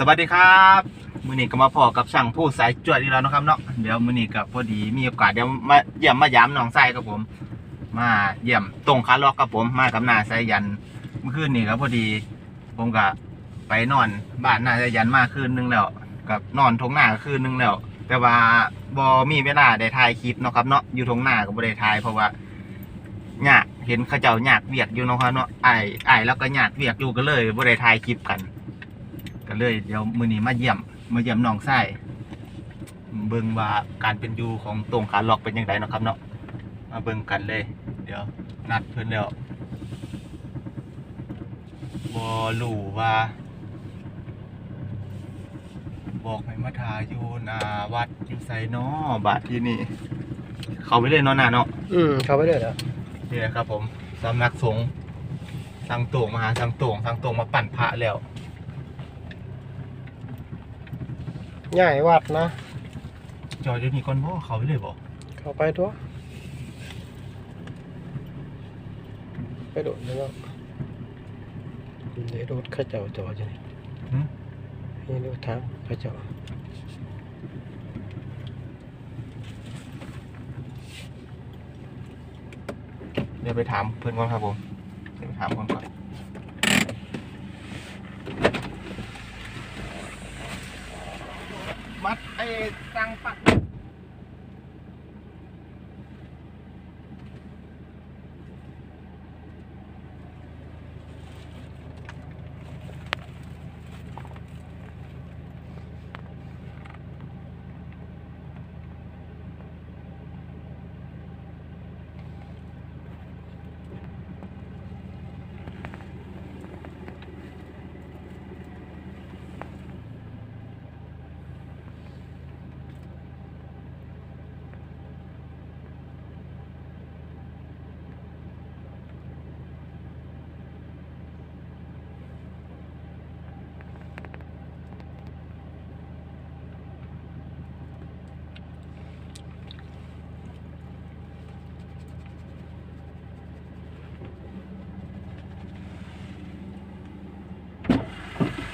สวัสดีครับมือนี้ก็มาพอกับช่างผู้สายจวดอีกแล้วนะครับเนาะเดี๋ยวมือนี้ก็พอดีมีโอกาสเดี๋ยวมาเยี่ยมมายามหนองไส้ครับผม มาเยี่ยมตรงคาล็อกครับผมมากับนาไซยันเมื่อคืนนี้ก็พอดี ผมก็ไปนอนบ้านนาไซยันมาคืนนึงแล้วกับนอนทงหน้าคืนนึงแล้ว แต่ว่าบอมีเวลาได้ถ่ายคลิปเนาะครับเนาะอยู่ทงหน้าก็บ่ได้ถ่ายเพราะว่าหยากเห็นเขาเจ้าหยากเวียกอยู่เนาะครับเนาะไอ้ไอ้แล้วก็หยากเวียกอยู่ก็เลยบ่ได้ถ่ายคลิปกัน เลย เดี๋ยวมือนี้มาเยี่ยมมาเยี่ยมน้องไส้เบิ่งว่าการเป็นอยู่ของตรงขาล็อกเป็นยังไงเนาะครับเนาะมาเบิ่งกันเลย เดี๋ยวนัดเพิ่นแล้วบ่รู้ว่า บอกให้มาทาอยู่หนาวัดอยู่ไสเนาะบาทที่นี่ เข้าไปเลยเนาะหน้าเนาะอืมเข้าไปเลยเหรอนี่นะครับผมสำนักสงฆ์สังโต่งมาหาสังโต่งสังโต่งมาปั่นพระแล้ว ใหญ่วัดนะ จอเดี๋ยวนี้ก่อนบ่เขาไปเลยบ่เข้าไปตัวไปโดดเลยเนาะเดี๋ยวรถเข้าเจ้าจอดอยู่นี่หึนี่รถทางเข้าเจ้าเดี๋ยวไปถามเพื่อนก่อนครับผมเดี๋ยวไปถามเพื่อนก่อน มั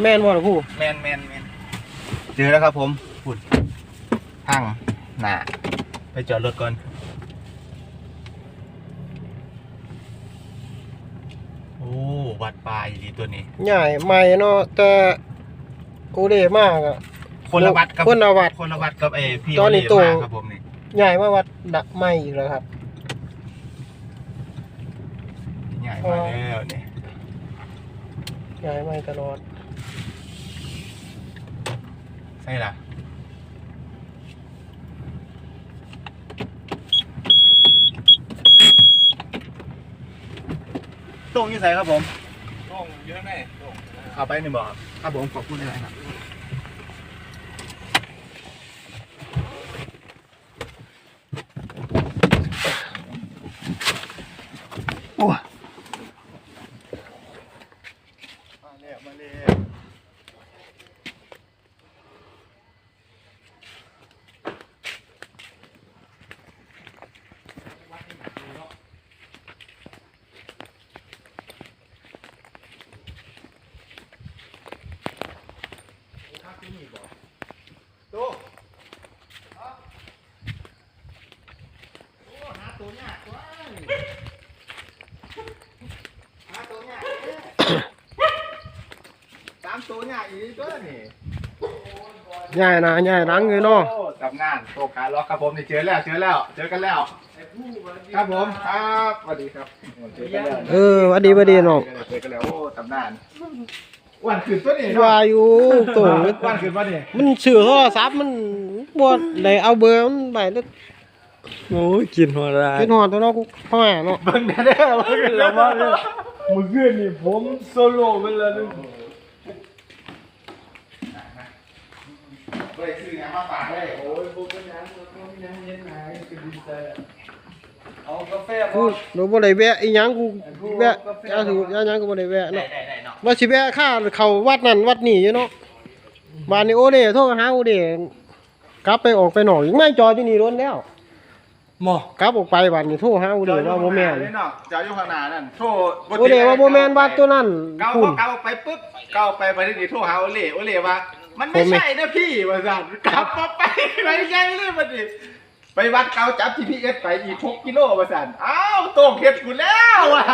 แม่นบ่ล่ะผู้แมนแมนแมนเจอแล้วครับผมพุดทางหน้าไปจอดรถก่อน โอ้วัดปลายดีตัวนี้ ใหญ่ใหม่เนาะแต่โอเดมากอะ คนละวัดกับคนละวัดคนละวัดกับไอ้พี่ตอนนี้โอเล่ตัวมาครับผมนี่ใหญ่มาวัดดักใหม่อีกแล้วครับ ใหญ่มาแล้วนี่ใหญ่ใหม่ตลอด ใช่ล่ะตรงยี่ใส่ครับผมต้องเยอะแน่เอาไปหนึ่งบอกครับครับผมขอบคุณเลยครับโอ้มาแล้วมาแล้วครับที่นี่บอกโตครับโอ้หาตัวยากว้ายหาตัวยากเด้สามตัวยาก อีกตัวนี่ใหญ่นะใหญ่หลังเลยเนาะโอ้ทำงานโตขาล็อกครับผมนี่เจอแล้วเจอแล้วเจอกันแล้วครับผมครับสวัสดีครับเจอกันแล้วเออหวัดดีหวัดดีน้องเจอกันแล้วโอ้ตำนานวันขึ้นตัวนี้ว่าอยู่ตัววันขึ้นวันนี้มันชื่อโทรศัพท์มันบ่ได้เอาเบอร์มันไปแล้วโอ้ยกินหัวร้ายคิดฮอดตัวเนาะกูพ่อแม่เนาะเบิ่งได้เด้อว่าขึ้นแล้วว่าเนี่ยเมื่อคืนนี่ผมโซโล่ไปแล้วนึง ไปซื้อน้ำมาฝากเลยโอ้ยพวกนั้นเขาไม่ยังเย็นไหนก็ดีใจอะเอากาแฟกูบ่โดบ่ได้แวะอีหยังกูแวะยาสูบยาหยังก็บ่ได้แวะได้เนาะได้ได้เนาะว่าสิแวะค่าเข้าวัดนั่นวัดนี้อยู่เนาะบ้านนี้โอเด้โทรหาโอเด้กลับไปออกไปหนอกอีกไม่จอดอยู่นี่รถแล้วหมอกลับออกไปบ้านนี้โทรหาโอเด้ว่าบ่แม่นเนาะเจ้าอยู่ข้างหน้านั่นโทรโอเด้ว่าบ่แม่นวัดตัวนั้นเก้าคุณเก้าไปปุ๊บเก้าไปไปที่นี่โทรหาโอเล่โอเล่ว่า มันไม่ใช่นะพี่ว่าสั่นกลับมาไปไปไงเลยมันดิไปวัดเกาจับ GPS ไปอีกหกกิโลว่าสั่นอ้าวโต่งเข็ดกูแล้วว่ะ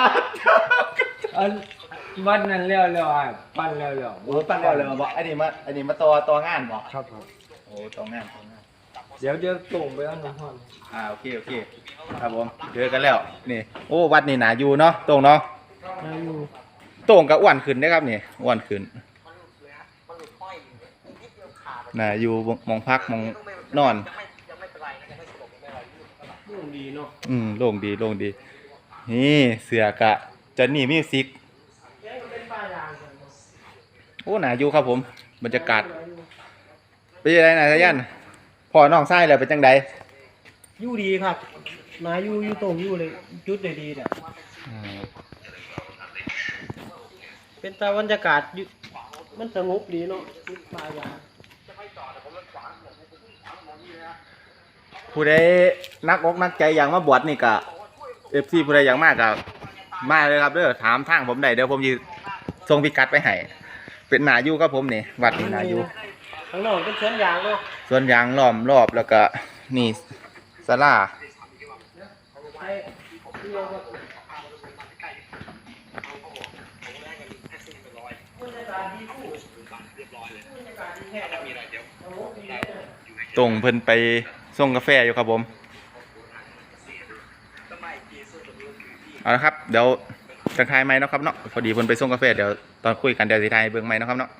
อันวันนั้นแล้วแล้วอะปั้นแล้วแล้วโอ้ตั้งแล้วเลยบอกอันนี้มาอันนี้มาตัวตัวงานบอกครับครับโอ้ตัวงานตัวงานเดี๋ยวเดี๋ยวส่งไปเอาน้ำห้อนอ่าโอเคโอเคครับผมเจอกันแล้วนี่โอ้วัดนี่หนาอยู่เนาะตรงเนาะนั่งอยู่ตรงกับอ้วนขึ้นนะครับนี่อ้วนขึ้น น่าอยู่หมองพักหมองนอนดีเนาะอืมโล่งดีโล่งดี นี่เสือกะจอนนี่มิวสิกโอ้หนาอยู่ครับผมบรรยากาศเป็นยังไงนายสายันพอน้องไส้แล้วเป็นจังใดอยู่ดีครับนาอยู่อยู่ตรงอยู่เลยจุดได้ดีเนี่ยอืมเป็นตาบรรยากาศอยู่มันสงบดีเนาะติดป่ายาง ผู้ใดนักอกนักใจอยากมาบวชนี่กะเอฟซีผู้ใดอยากมากกะมาเลยครับเด้อถามทางผมได้เดี๋ยวผมจะส่งพิกัดไปให้เป็นหนาอยู่ครับผมนี่วัดนี่หนาอยู่ข้างนอกเป็นสวนยางเนาะส่วนยางล้อมรอบแล้วก็นี่ศาลาไอ้ที่เราก็ตรงเพิ่นไป ส่งกาแฟอยู่ครับผมเอาละครับ เดี๋ยวจะทายไหมเนาะครับเนาะพอดีเพิ่นไปส่งกาแฟเดี๋ยวตอนคุยกันเดี๋ยวสิทายเบิ่งไหมเนาะครับเนาะ